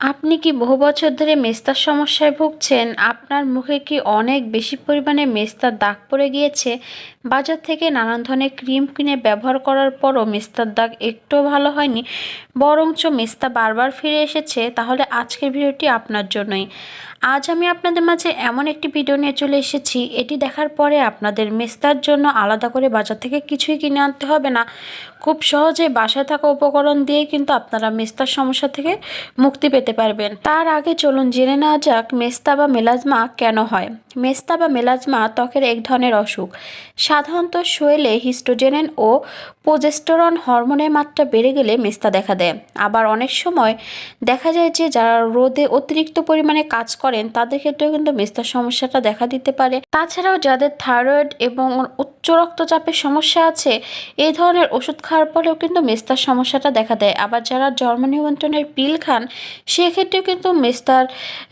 আপনি কি বহু বছর ধরে মেস্তার সমস্যায় ভুগছেন? আপনার মুখে কি অনেক বেশি পরিমাণে মেস্তার দাগ পড়ে গিয়েছে? বাজার থেকে নানান ধরনের ক্রিম কিনে ব্যবহার করার পরও মেস্তার দাগ একটুও ভালো হয়নি, বরঞ্চ মেস্তা বারবার ফিরে এসেছে, তাহলে আজকের ভিডিওটি আপনার জন্যই। আজ আমি আপনাদের মাঝে এমন একটি ভিডিও নিয়ে চলে এসেছি। এটি দেখার পরে আপনাদের মেস্তার জন্য আলাদা করে বাজার থেকে কিছুই কিনে আনতে হবে না। খুব সহজে বাসায় থাকা উপকরণ দিয়ে কিন্তু আপনারা মেস্তার সমস্যা থেকে মুক্তি পেতে পারবেন। তার আগে চলুন জেনে নেওয়া যাক মেস্তা বা মেলাজমা কেন হয়। মেস্তা বা মেলাজমা ত্বকের এক ধরনের অসুখ। সাধারণত শোয়েলে হিস্টোজেনেন ও প্রোজেস্টেরন হরমোনের মাত্রা বেড়ে গেলে মেস্তা দেখা দেয়। আবার অনেক সময় দেখা যায় যে যারা রোদে অতিরিক্ত পরিমাণে কাজ করেন তাদের ক্ষেত্রেও কিন্তু মেস্তার সমস্যাটা দেখা দিতে পারে। তাছাড়াও যাদের থাইরয়েড এবং রক্তচাপের সমস্যা আছে এই ধরনের ওষুধ খাওয়ার পরেও কিন্তু মেস্তার সমস্যাটা দেখা দেয়। আবার যারা জন্ম নিয়ন্ত্রণের পিল খান, সেক্ষেত্রেও কিন্তু মেস্তার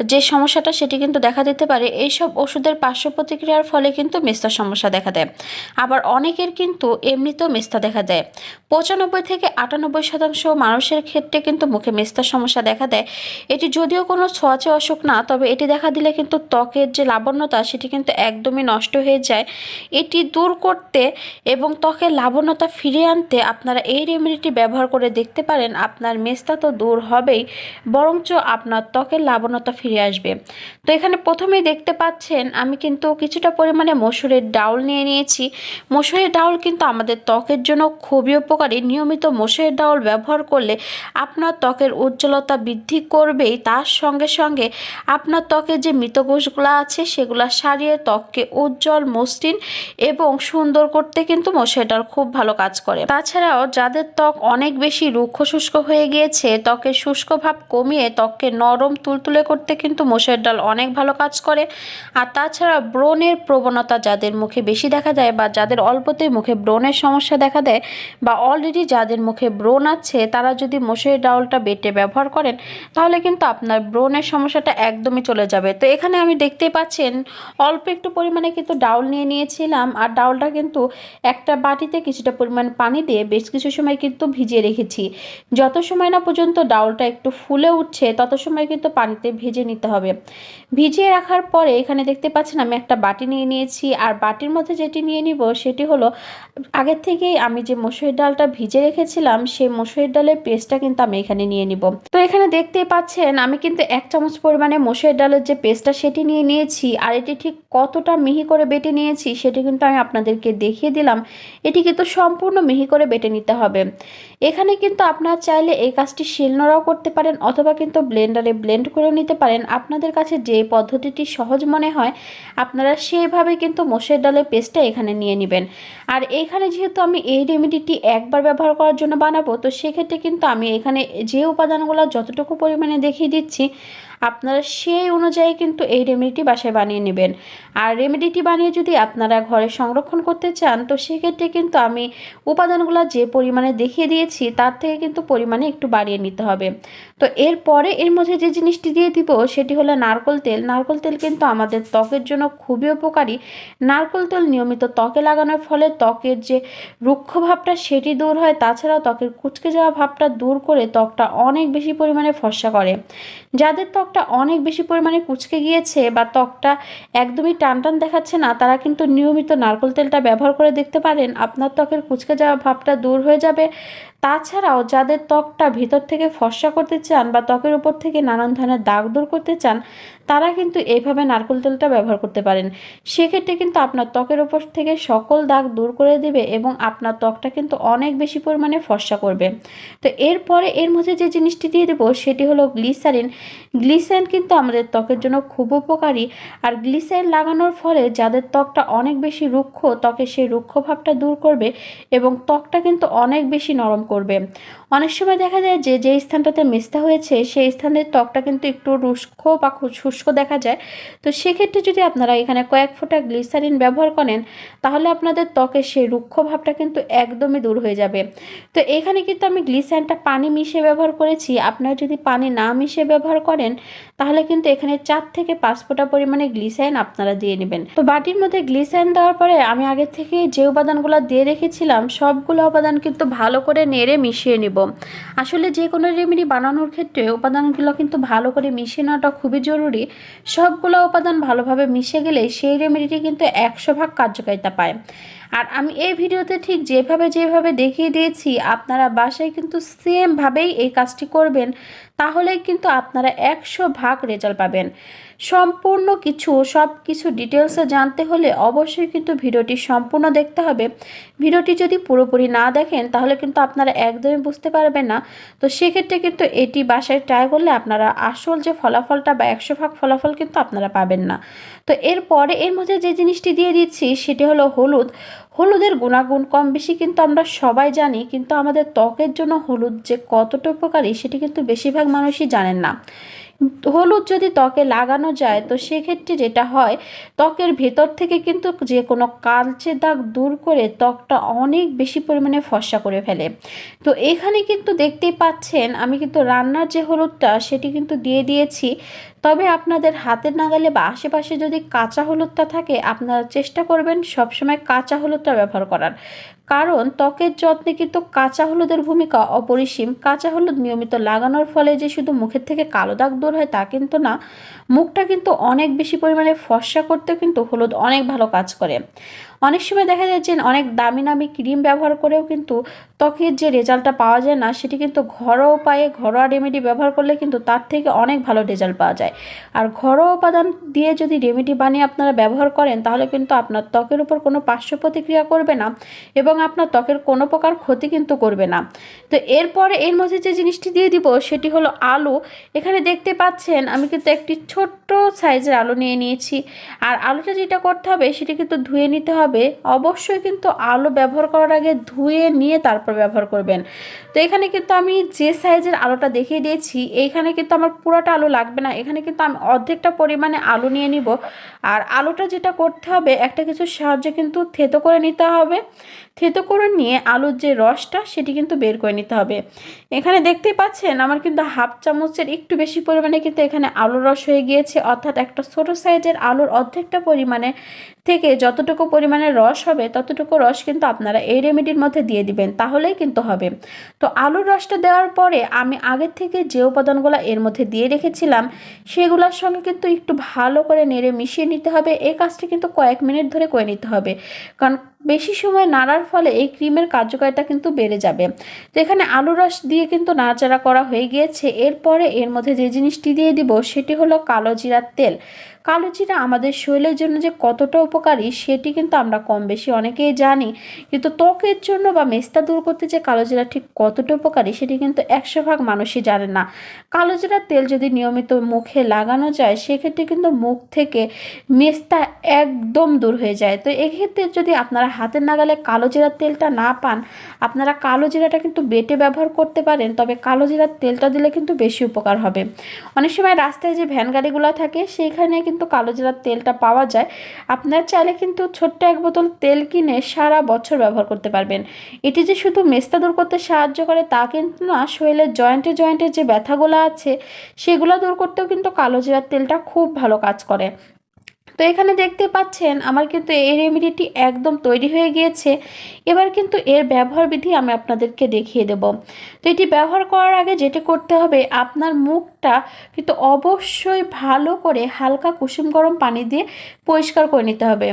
যে সমস্যাটা সেটি কিন্তু দেখা দিতে পারে। এইসব ওষুধের পার্শ্ব প্রতিক্রিয়ার ফলে কিন্তু মেস্তার সমস্যা দেখা দেয়। আবার অনেকের কিন্তু এমনিতেও মেস্তা দেখা দেয়। পঁচানব্বই থেকে আটানব্বই শতাংশ মানুষের ক্ষেত্রে কিন্তু মুখে মেস্তার সমস্যা দেখা দেয়। এটি যদিও কোনো ছোঁয়াচে অসুখ না, তবে এটি দেখা দিলে কিন্তু ত্বকের যে লাবণ্যতা, সেটি কিন্তু একদমই নষ্ট হয়ে যায়। এটি দূর করতে এবং ত্বকের লাবণ্যতা ফিরিয়ে আনতে আপনারা এই রেমেডিটি ব্যবহার করে দেখতে পারেন, আপনার মেস্তা তো দূর হবেই, বরঞ্চ আপনার ত্বকের লাবণ্যতা ফিরে আসবে। তো এখানে প্রথমেই দেখতে পাচ্ছেন, আমি কিন্তু কিছুটা পরিমাণে মসুরের ডাউল নিয়ে নিয়েছি। মসুরের ডাউল কিন্তু আমাদের ত্বকের জন্য খুবই উপকারী। নিয়মিত মসুরের ডাউল ব্যবহার করলে আপনার ত্বকের উজ্জ্বলতা বৃদ্ধি করবেই। তার সঙ্গে সঙ্গে আপনার ত্বকের যে মৃতকোষগুলো আছে, সেগুলো সারিয়ে ত্বককে উজ্জ্বল মসৃণ এবং সুন্দর করতে কিন্তু ডাল খুব ভালো কাজ করে। তাছাড়াও যাদের ত্বক অনেক বেশি রুক্ষ শুষ্ক হয়ে গিয়েছে, ত্বকের শুষ্ক ভাব কমিয়ে ত্বককে নরম তুলতুলে করতে কিন্তু মসুরের ডাল অনেক ভালো কাজ করে। আর তাছাড়া ব্রণের প্রবণতা যাদের মুখে বেশি দেখা যায় বা যাদের অল্পতেই মুখে ব্রণের সমস্যা দেখা দেয় বা অলরেডি যাদের মুখে ব্রণ আছে, তারা যদি মসুরের ডাউলটা বেটে ব্যবহার করেন, তাহলে কিন্তু আপনার ব্রণের সমস্যাটা একদমই চলে যাবে। তো এখানে আমি দেখতে পাচ্ছেন, অল্প একটু পরিমাণে কিন্তু ডাউল নিয়ে নিয়েছিলাম। আর ডাউলটা কিন্তু একটা বাটিতে কিছুটা পরিমাণ পানি দিয়ে বেশ কিছু সময় কিন্তু ভিজিয়ে রেখেছি। যত সময় না পর্যন্ত ডাউলটা একটু ফুলে উঠছে, তত সময় কিন্তু পানিতে ভেজে নিতে হবে। ভিজিয়ে রাখার পরে এখানে দেখতে পাচ্ছেন আমি একটা বাটি নিয়ে নিয়েছি। আর বাটির মধ্যে যেটি নিয়ে নিব সেটি হলো, আগের থেকেই আমি যে মসুরের ডালটা ভিজে রেখেছিলাম, সেই মসুরের ডালের পেস্টটা কিন্তু আমি এখানে নিয়ে নিব। তো এখানে দেখতেই পাচ্ছেন আমি কিন্তু এক চামচ পরিমাণে মসুরের ডালের যে পেস্টটা সেটি নিয়ে নিয়েছি। আর এটি ঠিক কতটা মিহি করে বেটে নিয়েছি সেটি কিন্তু আমি আপনাদেরকে দেখিয়ে দিলাম, এটি কিন্তু সম্পূর্ণ মিহি করে বেটে নিতে হবে। এখানে কিন্তু আপনারা চাইলে এই কাজটি শিলনোড়াও করতে পারেন অথবা কিন্তু ব্লেন্ডারে ব্লেন্ড করে নিতে পারেন। আপনাদের কাছে যে পদ্ধতিটি সহজ মনে হয়, আপনারা সেভাবে কিন্তু মসুর ডালের পেস্টটা এখানে নিয়ে নেবেন। আর এখানে যেহেতু আমি এই রেমেডিটি একবার ব্যবহার করার জন্য বানাবো, তো সেক্ষেত্রে কিন্তু আমি এখানে যে উপাদানগুলো যতটুকু পরিমাণে দেখিয়ে দিচ্ছি আপনারা সেই অনুযায়ী কিন্তু এই রেমেডিটি বাসায় বানিয়ে নেবেন। আর রেমেডিটি বানিয়ে যদি আপনারা ঘরে সংরক্ষণ করতে চান, তো সেক্ষেত্রে কিন্তু আমি উপাদানগুলো যে পরিমাণে দেখিয়ে দিয়েছি, তার থেকে কিন্তু পরিমাণে একটু বাড়িয়ে নিতে হবে। তো এরপরে এর মধ্যে যে জিনিসটি দিয়ে দিব, সেটি হলো নারকল তেল। নারকল তেল কিন্তু আমাদের ত্বকের জন্য খুবই উপকারী। নারকল তেল নিয়মিত ত্বকে লাগানোর ফলে ত্বকের যে রুক্ষ ভাবটা, সেটি দূর হয়। তাছাড়াও ত্বকের কুচকে যাওয়া ভাবটা দূর করে ত্বকটা অনেক বেশি পরিমাণে ফর্সা করে। যাদের ত্বকটা অনেক বেশি পরিমাণে কুচকে গিয়েছে বা ত্বকটা একদমই টান টান দেখাচ্ছে না, তারা কিন্তু নিয়মিত নারকল তেলটা ব্যবহার করে দেখতে পারেন। আপনার ত্বকের কুচকে যাওয়া ভাবটা দূর হয়ে যাবে। তাছাড়াও যাদের ত্বকটা ভিতর থেকে ফর্সা করতে চান বা ত্বকের উপর থেকে নানান ধরনের দাগ দূর করতে চান, তারা কিন্তু এইভাবে নারকেল তেলটা ব্যবহার করতে পারেন। সেক্ষেত্রে কিন্তু আপনার ত্বকের উপর থেকে সকল দাগ দূর করে দেবে এবং আপনার ত্বকটা কিন্তু অনেক বেশি পরিমাণে ফর্সা করবে। তো এরপরে এর মধ্যে যে জিনিসটি দিয়ে দেবো, সেটি হলো গ্লিসারিন। গ্লিসারিন কিন্তু আমাদের ত্বকের জন্য খুব উপকারী। আর গ্লিসারিন লাগানোর ফলে যাদের ত্বকটা অনেক বেশি রুক্ষ ত্বকে সেই রুক্ষ ভাবটা দূর করবে এবং ত্বকটা কিন্তু অনেক বেশি নরম করবে। অনেক সময় দেখা যায় যে যে স্থানটাতে মেস্তা হয়েছে, সেই স্থানের ত্বকটা কিন্তু একটু রুষ্ক বা শুষ্ক দেখা যায়। তো সেক্ষেত্রে যদি আপনারা এখানে কয়েক ফোঁটা গ্লিসারিন ব্যবহার করেন, তাহলে আপনাদের ত্বকের সেই রুক্ষ ভাবটা কিন্তু একদমই দূর হয়ে যাবে। তো এখানে কিন্তু আমি গ্লিসারিনটা পানি মিশিয়ে ব্যবহার করেছি। আপনারা যদি পানি না মিশিয়ে ব্যবহার করেন তাহলে কিন্তু এখানে চার থেকে পাঁচ ফোঁটা পরিমাণে গ্লিসাইন আপনারা দিয়ে নেবেন। তো বাটির মধ্যে গ্লিসারিন দেওয়ার পরে আমি আগে থেকে যে উপাদানগুলো দিয়ে রেখেছিলাম, সবগুলো উপাদান কিন্তু ভালো করে নেড়ে মিশিয়ে নিব। আসলে যে কোনো রেমেডি বানানোর ক্ষেত্রে উপাদানগুলো কিন্তু ভালো করে মিশিয়ে নেওয়াটা খুবই জরুরি। সবগুলো উপাদান ভালোভাবে মিশে গেলে সেই রেমেডিটি কিন্তু একশো ভাগ কার্যকারিতা পায়। আর আমি এই ভিডিওতে ঠিক যেভাবে যেভাবে দেখিয়ে দিয়েছি, আপনারা বাসায় কিন্তু সেমভাবেই এই কাজটি করবেন, তাহলেই কিন্তু আপনারা একশো ভাগ রেজাল্ট পাবেন। সম্পূর্ণ কিছু, সব কিছু ডিটেলসে জানতে হলে অবশ্যই কিন্তু ভিডিওটি সম্পূর্ণ দেখতে হবে। ভিডিওটি যদি পুরোপুরি না দেখেন, তাহলে কিন্তু আপনারা একদমই বুঝতে পারবেন না। তো সেক্ষেত্রে কিন্তু এটি বাসায় ট্রাই করলে আপনারা আসল যে ফলাফলটা বা একশো ভাগ ফলাফল কিন্তু আপনারা পাবেন না। তো এরপরে এর মধ্যে যে জিনিসটি দিয়ে দিচ্ছি, সেটি হলো হলুদ। হলুদের গুণাগুণ কম বেশি কিন্তু আমরা সবাই জানি, কিন্তু আমাদের ত্বকের জন্য হলুদ যে কতটা উপকারী সেটি কিন্তু বেশিরভাগ মানুষই জানেন না। হলুদ যদি ত্বকে লাগানো যায়, তো সেক্ষেত্রে যেটা হয়, ত্বকের ভেতর থেকে কিন্তু যে কোনো কালচে দাগ দূর করে ত্বকটা অনেক বেশি পরিমাণে ফর্সা করে ফেলে। তো এখানে কিন্তু দেখতেই পাচ্ছেন, আমি কিন্তু রান্নার যে হলুদটা, সেটি কিন্তু দিয়ে দিয়েছি। তবে আপনাদের হাতের নাগালে বা আশেপাশে যদি কাঁচা হলুদটা থাকে, আপনারা চেষ্টা করবেন সবসময় কাঁচা হলুদটা ব্যবহার করার। কারণ ত্বকের যত্নে কিন্তু কাঁচা হলুদের ভূমিকা অপরিসীম। কাঁচা হলুদ নিয়মিত লাগানোর ফলে যে শুধু মুখের থেকে কালো দাগ দূর হয় তা কিন্তু না, মুখটা কিন্তু অনেক বেশি পরিমাণে ফর্সা করতে কিন্তু হলুদ অনেক ভালো কাজ করে। অনেক সময় দেখা যায় যে অনেক দামি দামি ক্রিম ব্যবহার করেও কিন্তু ত্বকের যে রেজাল্টটা পাওয়া যায় না, সেটি কিন্তু ঘরোয়া উপায়ে, ঘরোয়া রেমেডি ব্যবহার করলে কিন্তু তার থেকে অনেক ভালো রেজাল্ট পাওয়া যায়। আর ঘরোয়া উপাদান দিয়ে যদি রেমেডি বানিয়ে আপনারা ব্যবহার করেন, তাহলে কিন্তু আপনার ত্বকের উপর কোনো পার্শ্ব প্রতিক্রিয়া করবে না এবং আপনার ত্বকের কোনো প্রকার ক্ষতি কিন্তু করবে না। তো এরপরে এর মধ্যে যে জিনিসটি দিয়ে দিব, সেটি হলো আলু। এখানে দেখতে পাচ্ছেন, আমি কিন্তু একটি ছোট্ট সাইজের আলু নিয়ে নিয়েছি। আর আলুটা যেটা করতে হবে, সেটি কিন্তু ধুয়ে নিতে হবে। অবশ্যই কিন্তু আলো ব্যবহার করার আগে ধুয়ে নিয়ে তারপর ব্যবহার করবেন। তো এখানে কিন্তু আমি যে সাইজের আলোটা দেখিয়ে দিয়েছি এইখানে কিন্তু আমার পুরোটা আলু লাগবে না। এখানে কিন্তু আমি অর্ধেকটা পরিমাণে আলু নিয়ে নিব। আর আলোটা যেটা করতে হবে, একটা কিছু সাহায্যে কিন্তু থেতো করে নিতে হবে। থেতো করে নিয়ে আলুর যে রসটা, সেটি কিন্তু বের করে নিতে হবে। এখানে দেখতেই পাচ্ছেন, আমার কিন্তু হাফ চামচের একটু বেশি পরিমাণে কিন্তু এখানে আলুর রস হয়ে গিয়েছে। অর্থাৎ একটা ছোটো সাইজের আলুর অর্ধেকটা পরিমাণে থেকে যতটুকু পরিমাণে রস হবে, ততটুকু রস কিন্তু আপনারা এই রেমেডির মধ্যে দিয়ে দিবেন, তাহলেই কিন্তু হবে। তো আলুর রসটা দেওয়ার পরে আমি আগের থেকে যে উপাদানগুলো এর মধ্যে দিয়ে রেখেছিলাম, সেগুলোর সঙ্গে কিন্তু একটু ভালো করে নেড়ে মিশিয়ে নিতে হবে। এই কাজটি কিন্তু কয়েক মিনিট ধরে করে নিতে হবে। কারণ বেশি সময় নাড়ার ফলে এই ক্রিমের কার্যকারিতা কিন্তু বেড়ে যাবে। তো এখানে আলু রস দিয়ে কিন্তু নাড়াচাড়া করা হয়ে গিয়েছে। এরপরে এর মধ্যে যে জিনিসটি দিয়ে দিব, সেটি হলো কালো জিরার তেল। কালো জিরা আমাদের শরীরের জন্য যে কতটা উপকারী, সেটি কিন্তু আমরা কম বেশি অনেকেই জানি। কিন্তু ত্বকের জন্য বা মেস্তা দূর করতে যে কালো জিরা ঠিক কতটা উপকারী, সেটি কিন্তু একশো ভাগ মানুষই জানে না। কালো জিরার তেল যদি নিয়মিত মুখে লাগানো যায়, সেক্ষেত্রে কিন্তু মুখ থেকে মেস্তা একদম দূর হয়ে যায়। তো এক্ষেত্রে যদি আপনারা হাতের নাগালে কালো জিরার তেলটা না পান, আপনারা কালো জিরাটা কিন্তু বেটে ব্যবহার করতে পারেন, তবে কালো জিরার তেলটা দিলে কিন্তু বেশি উপকার হবে। অনেক সময় রাস্তায় যে ভ্যান গাড়িগুলো থাকে, সেইখানে কিন্তু কালো জিরার তেলটা পাওয়া যায়, আপনার চাইলে কিন্তু ছোট্ট এক বোতল তেল কিনে সারা বছর ব্যবহার করতে পারবেন। এটি যে শুধু মেস্তা দূর করতে সাহায্য করে তা কিন্তু না, শরীরের জয়েন্টে জয়েন্টে যে ব্যথাগুলো আছে, সেগুলো দূর করতেও কিন্তু কালো জিরার তেলটা খুব ভালো কাজ করে। তো এখানে দেখতে পাচ্ছেন, আমার কিন্তু এই রেমেডিটি একদম তৈরি হয়ে গিয়েছে। এবার কিন্তু এর ব্যবহার বিধি আমি আপনাদেরকে দেখিয়ে দেব। তো এটি ব্যবহার করার আগে যেটি করতে হবে, আপনার মুখটা কিন্তু অবশ্যই ভালো করে হালকা কুসুম গরম পানি দিয়ে পরিষ্কার করে নিতে হবে।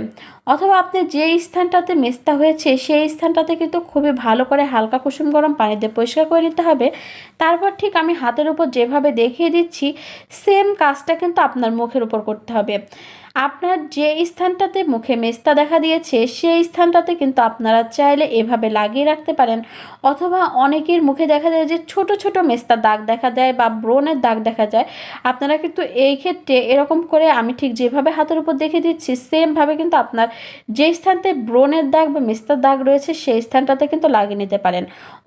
অথবা আপনি যে স্থানটাতে মেস্তা হয়েছে, সেই স্থানটাতে কিন্তু খুবই ভালো করে হালকা কুসুম গরম পানি দিয়ে পরিষ্কার করে নিতে হবে। তারপর ঠিক আমি হাতের উপর যেভাবে দেখিয়ে দিচ্ছি সেম কাজটা কিন্তু আপনার মুখের উপর করতে হবে। আপনার যে স্থানটাতে মুখে মেস্তা দেখা দিয়েছে, সেই স্থানটাতে কিন্তু আপনারা চাইলে এভাবে লাগিয়ে রাখতে পারেন। অথবা অনেকের মুখে দেখা যায় যে ছোট ছোট মেস্তার দাগ দেখা দেয় বা ব্রণের দাগ দেখা যায়। আপনারা কিন্তু এই ক্ষেত্রে এরকম করে আমি ঠিক যেভাবে হাতের উপর দেখে দিচ্ছি, সেমভাবে কিন্তু আপনার যে স্থানতে ব্রণের দাগ বা মেস্তার দাগ রয়েছে, সেই স্থানটাতে কিন্তু লাগিয়ে নিতে পারেন।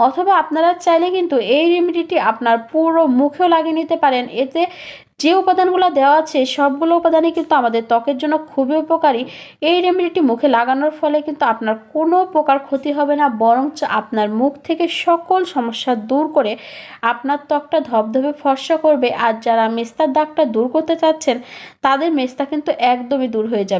অথবা আপনারা চাইলে কিন্তু এই রেমেডিটি আপনার পুরো মুখেও লাগিয়ে নিতে পারেন। এতে যে উপাদানগুলো দেওয়া আছে, সবগুলো উপাদানই কিন্তু আমাদের ত্বকের জন্য খুবই উপকারী। এই রেমেডিটি মুখে লাগানোর ফলে কিন্তু আপনার কোনো প্রকার ক্ষতি হবে না, বরঞ্চ আপনার মুখ থেকে সকল সমস্যা দূর করে আপনার ত্বকটা ধবধবে, ফর্সা করবে। আর যারা মেস্তার দাগটা দূর করতে চাচ্ছেন, তাদের মেস্তা কিন্তু একদমই দূর হয়ে যাবে।